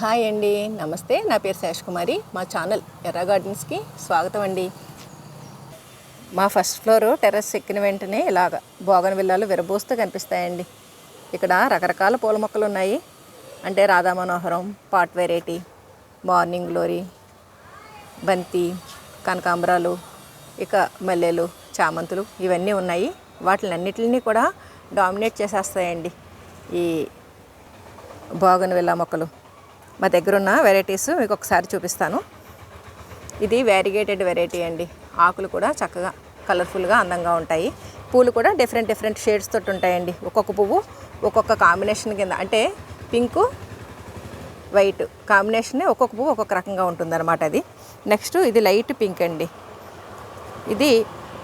Hi అండి నమస్తే. నా పేరు శేష్ కుమారి. మా ఛానల్ ఎర్ర గార్డెన్స్కి స్వాగతం అండి. మా ఫస్ట్ ఫ్లోర్ టెర్రస్ ఎక్కిన వెంటనే ఇలాగ బోగన్ విల్లాలు విరబూస్తూ కనిపిస్తాయండి. ఇక్కడ రకరకాల పూల మొక్కలు ఉన్నాయి. అంటే రాధా మనోహరం పాట్ వెరైటీ మార్నింగ్ గ్లోరీ బంతి కనకాంబరాలు ఇక మల్లెలు చామంతులు ఇవన్నీ ఉన్నాయి. వాటిలన్నిటిని కూడా డామినేట్ చేసేస్తాయండి ఈ బాగున విల్లా మొక్కలు. మా దగ్గర ఉన్న వెరైటీస్ మీకు ఒకసారి చూపిస్తాను. ఇది వ్యారిగేటెడ్ వెరైటీ అండి. ఆకులు కూడా చక్కగా కలర్ఫుల్గా అందంగా ఉంటాయి. పూలు కూడా డిఫరెంట్ డిఫరెంట్ షేడ్స్ తోటి ఉంటాయండి. ఒక్కొక్క పువ్వు ఒక్కొక్క కాంబినేషన్ కింద అంటే పింకు వైట్ కాంబినేషనే ఒక్కొక్క పువ్వు ఒక్కొక్క రకంగా ఉంటుందన్నమాట అది. నెక్స్ట్ ఇది లైట్ పింక్ అండి. ఇది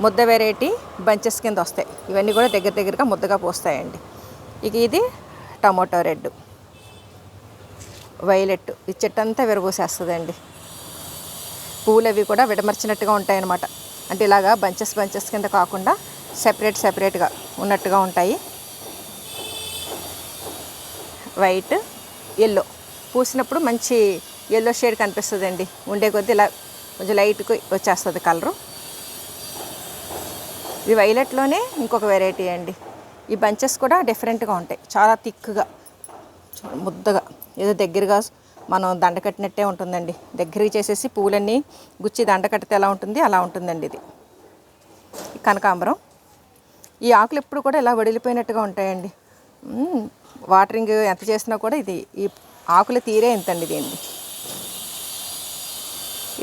ముద్ద వెరైటీ బంచెస్ కింద వస్తాయి. ఇవన్నీ కూడా దగ్గర దగ్గరగా ముద్దగా పోస్తాయండి. ఇక ఇది టమాటో రెడ్. వైలెట్ ఈ చెట్టు అంతా విరబూసేస్తుందండి పువ్వులు అవి కూడా విడమర్చినట్టుగా ఉంటాయన్నమాట. అంటే ఇలాగా బంచెస్ బంచెస్ కింద కాకుండా సెపరేట్ సెపరేట్గా ఉన్నట్టుగా ఉంటాయి. White yellow. పూసినప్పుడు మంచి ఎల్లో షేడ్ కనిపిస్తుందండి. ఉండే కొద్దీ ఇలా కొంచెం లైట్కి వచ్చేస్తుంది కలరు. ఇది వైలెట్లోనే ఇంకొక వెరైటీ అండి. ఈ బంచెస్ కూడా డిఫరెంట్గా ఉంటాయి. చాలా థిక్గా. ముద్దగా. ఏదో దగ్గరగా మనం దండ కట్టినట్టే ఉంటుందండి. దగ్గరికి చేసేసి పూలన్నీ గుచ్చి దండ కట్టితే ఎలా ఉంటుంది? అలా ఉంటుందండి ఇది. కనకాంబరం. ఈ ఆకులు ఎప్పుడు కూడా ఇలా వడిలిపోయినట్టుగా ఉంటాయండి. వాటరింగ్ ఎంత చేసినా కూడా ఇది ఈ ఆకులు తీరే ఎంతండి దీన్ని.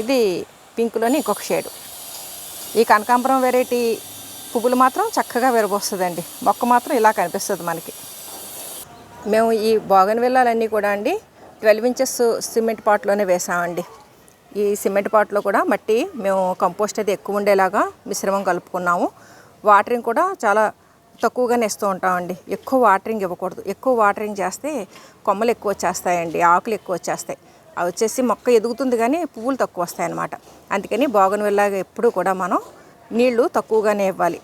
ఇది పింక్లోని ఇంకొక షేడు. ఈ కనకాంబరం వెరైటీ పువ్వులు మాత్రం చక్కగా విరబోస్తుందండి. మొక్క మాత్రం ఇలా కనిపిస్తుంది మనకి. మేము ఈ బోగన్ విల్లాలన్నీ కూడా అండి ట్వెల్వ్ ఇంచెస్ సిమెంట్ పాట్లోనే వేసామండి. ఈ సిమెంట్ పాట్లో కూడా మట్టి మేము కంపోస్ట్ అది ఎక్కువ ఉండేలాగా మిశ్రమం కలుపుకున్నాము. వాటరింగ్ కూడా చాలా తక్కువగానే ఇస్తూ ఉంటామండి. ఎక్కువ వాటరింగ్ ఇవ్వకూడదు. ఎక్కువ వాటరింగ్ చేస్తే కొమ్మలు ఎక్కువ వచ్చేస్తాయండి ఆకులు ఎక్కువ వచ్చేస్తాయి. అవి వచ్చేసి మొక్క ఎదుగుతుంది కానీ పువ్వులు తక్కువ వస్తాయి అన్నమాట అందుకని బోగన్ విల్లాగా ఎప్పుడూ కూడా మనం నీళ్ళు తక్కువగానే ఇవ్వాలి.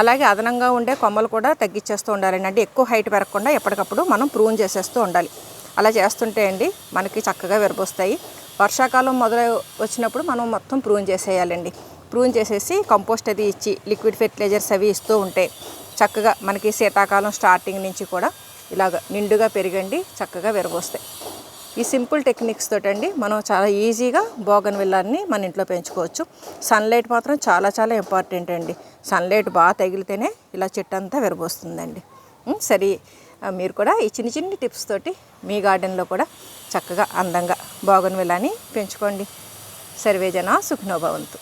అలాగే అదనంగా ఉండే కొమ్మలు కూడా తగ్గించేస్తూ ఉండాలండి. అంటే ఎక్కువ హైట్ పెరగకుండా ఎప్పటికప్పుడు మనం ప్రూన్ చేసేస్తూ ఉండాలి. అలా చేస్తుంటే అండి మనకి చక్కగా విరబోస్తాయి. వర్షాకాలం మొదలు వచ్చినప్పుడు మనం మొత్తం ప్రూన్ చేసేయాలండి. ప్రూన్ చేసేసి కంపోస్ట్ అది ఇచ్చి లిక్విడ్ ఫెర్టిలైజర్స్ అవి ఇస్తూ ఉంటే చక్కగా మనకి శీతాకాలం స్టార్టింగ్ నుంచి కూడా ఇలాగ నిండుగా పెరిగండి చక్కగా విరబోస్తాయి. ఈ సింపుల్ టెక్నిక్స్ తోటండి మనం చాలా ఈజీగా బోగన్ విల్లాన్ని మన ఇంట్లో పెంచుకోవచ్చు. సన్లైట్ మాత్రం చాలా చాలా ఇంపార్టెంట్ అండి. సన్లైట్ బాగా తగిలితేనే ఇలా చెట్టు అంతా విరబోస్తుందండి సరే మీరు కూడా ఈ చిన్న చిన్ని టిప్స్ తోటి మీ గార్డెన్లో కూడా చక్కగా అందంగా బోగన్ విల్లాని పెంచుకోండి. సర్వేజన సుఖనోభవంతు